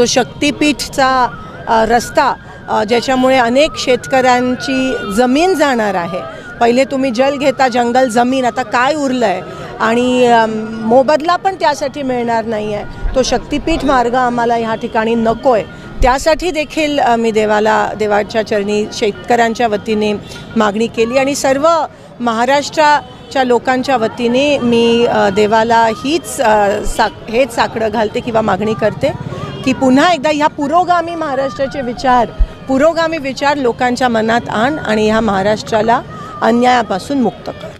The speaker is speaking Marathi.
जो शक्तीपीठचा रस्ता ज्याच्यामुळे अनेक शेतकऱ्यांची जमीन जाणार आहे. पहिले तुम्ही जल घेता जंगल जमीन आता काय उरलं आहे आणि मोबदला पण त्यासाठी मिळणार नाही आहे तो शक्तीपीठ मार्ग आम्हाला ह्या ठिकाणी नको आहे त्यासाठी देखील मी देवाला देवाच्या चरणी शेतकऱ्यांच्या वतीने मागणी केली आणि सर्व महाराष्ट्राच्या लोकांच्या वतीने मी देवाला हीच साक हेच साकडं घालते किंवा मागणी करते. की पुन्हा एकदा ह्या पुरोगामी महाराष्ट्राचे विचार पुरोगामी विचार लोकांच्या मनात आण आणि ह्या महाराष्ट्राला अन्यायापासून मुक्त कर.